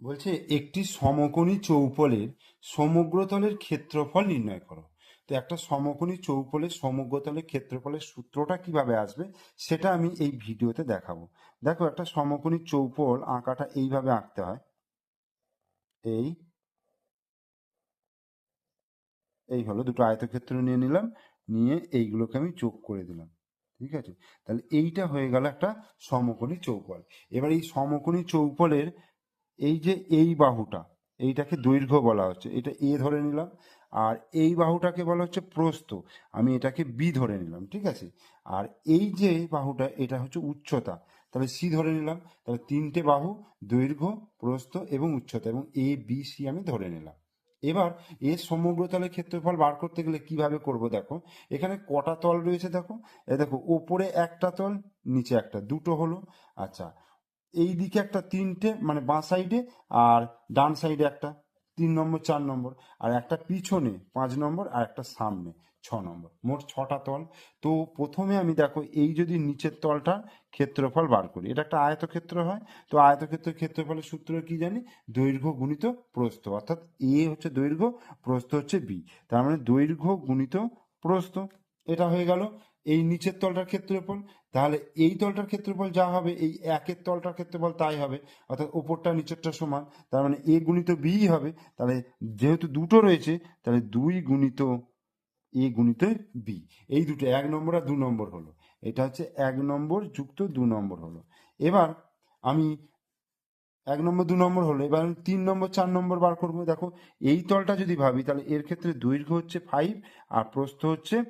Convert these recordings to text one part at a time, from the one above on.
বলছে, একটি সমকোণী চৌপলের সমগ্রতলের ক্ষেত্রফল নির্ণয় করো। তো একটা সমকোণী চৌপলের সমগ্রতলের ক্ষেত্রফলের সূত্রটা কীভাবে আসবে, সেটা আমি এই ভিডিওতে দেখাবো। দেখো, একটা সমকোণী চৌপল আঁকাটা এইভাবে আঁকতে হয়। এই এই হলো দুটো আয়তক্ষেত্র নিয়ে নিলাম, নিয়ে এইগুলোকে আমি যোগ করে দিলাম। ঠিক আছে? তাহলে এইটা হয়ে গেল একটা সমকোণী চৌপল এবার এই সমকোণী চৌপলের এই যে এই বাহুটা, এইটাকে দৈর্ঘ্য বলা হচ্ছে, এটা এ ধরে নিলাম, আর এই বাহুটাকে বলা হচ্ছে প্রস্থ, আমি এটাকে বি ধরে নিলাম, ঠিক আছে? আর এই যে বাহুটা, এটা হচ্ছে উচ্চতা, তাহলে সি ধরে নিলাম, তাহলে তিনটে বাহু, দৈর্ঘ্য, প্রস্থ এবং উচ্চতা, এবং এ, বি, সি আমি ধরে নিলাম। এবার এর সমগ্রতলের ক্ষেত্রফল বার করতে গেলে কীভাবে করব দেখো? এখানে কটা তল রয়েছে দেখো? এ দেখো, ওপরে একটা তল, নিচে একটা, দুটো হলো আচ্ছা এই দিকে একটা তিনটে মানে বাঁ সাইডে আর ডান সাইডে একটা তিন নম্বর, চার নম্বর আর একটা পিছনে পাঁচ নম্বর আর একটা সামনে ছ নম্বর। মোট ছটা তল। তো প্রথমে আমি দেখো এই যদি নিচের তলটার ক্ষেত্রফল বার করি, এটা একটা আয়তক্ষেত্র হয়। তো আয়তক্ষেত্রের ক্ষেত্রফলের সূত্র কি জানি? দৈর্ঘ্য গুণিত প্রস্থ। অর্থাৎ এ হচ্ছে দৈর্ঘ্য, প্রস্থ হচ্ছে বি তার মানে দৈর্ঘ্য গুণিত প্রস্থ। এটা হয়ে গেল এই নিচের তলটার ক্ষেত্রফল, তাহলে এই তলটার ক্ষেত্রফল যা হবে, এই একের তলটার ক্ষেত্রফল তাই হবে, অর্থাৎ ওপরটা নিচেরটা সমান, তার মানে এ গুণিত বি হবে, তাহলে যেহেতু দুটো রয়েছে, তাহলে দুই গুণিত এ গুণিত বি। এই দুটো এক নম্বর আর দু নম্বর হলো। এটা হচ্ছে এক নম্বর যুক্ত দু নম্বর হলো। এবার আমি এক নম্বর, দু নম্বর হলো, এবার আমি তিন নম্বর, চার নম্বর বার করব। দেখো, এই তলটা যদি ভাবি, তাহলে এর ক্ষেত্রে দৈর্ঘ্য হচ্ছে ফাইভ আর প্রস্থ হচ্ছে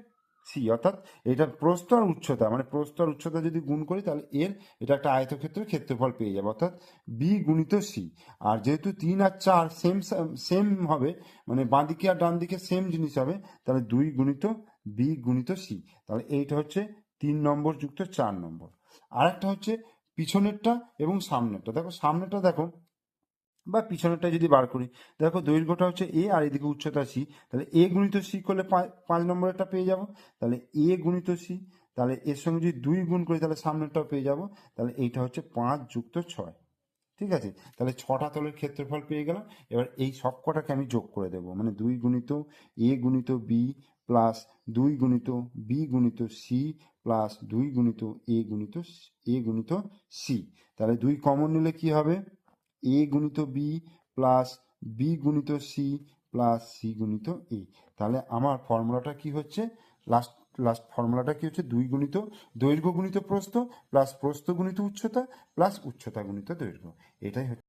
সি, অর্থাৎ এটার প্রস্থ আর উচ্চতা মানে প্রস্থ আর উচ্চতা যদি গুণ করি, তাহলে এর এটা একটা আয়তক্ষেত্রের ক্ষেত্রফল পেয়ে যাবে, অর্থাৎ বি গুণিত সি আর যেহেতু তিন আর চার সেম সেম হবে মানে বাঁ দিকে আর ডান দিকে সেম জিনিস হবে, তাহলে দুই গুণিত বি গুণিত সি তাহলে এইটা হচ্ছে তিন নম্বর যুক্ত চার নম্বর। আর একটা হচ্ছে পিছনেরটা এবং সামনেরটা। দেখো সামনেরটা দেখো বা পিছনেরটা যদি বার করি, দেখো দৈর্ঘ্যটা হচ্ছে এ আর এদিকে উচ্চতা সি তাহলে এ গুণিত সি করলে পাঁচ- নম্বরেরটা পেয়ে যাব, তাহলে এ গুণিত সি তাহলে এর সঙ্গে যদি দুই গুণ করি, তাহলে সামনেরটাও পেয়ে যাব, তাহলে এইটা হচ্ছে পাঁচ যুক্ত ছয়, ঠিক আছে? তাহলে ছটা তলের ক্ষেত্রফল পেয়ে গেলাম, এবার এই সব কটাকে আমি যোগ করে দেবো মানে দুই গুণিত এ গুণিত বি প্লাস দুই গুণিত বি গুণিত সি প্লাস দুই গুণিত এ গুণিত এ গুণিত সি তাহলে দুই কমন নিলে কি হবে? এ গুণিত বি প্লাস বি গুণিত সি প্লাস সি গুণিত এ তাহলে আমার ফর্মুলাটা কি হচ্ছে? লাস্ট লাস্ট ফর্মুলাটা কি হচ্ছে? দুই গুণিত দৈর্ঘ্য গুণিত প্রস্থ প্লাস প্রস্থ গুণিত উচ্চতা প্লাস উচ্চতা গুণিত দৈর্ঘ্য। এটাই হচ্ছে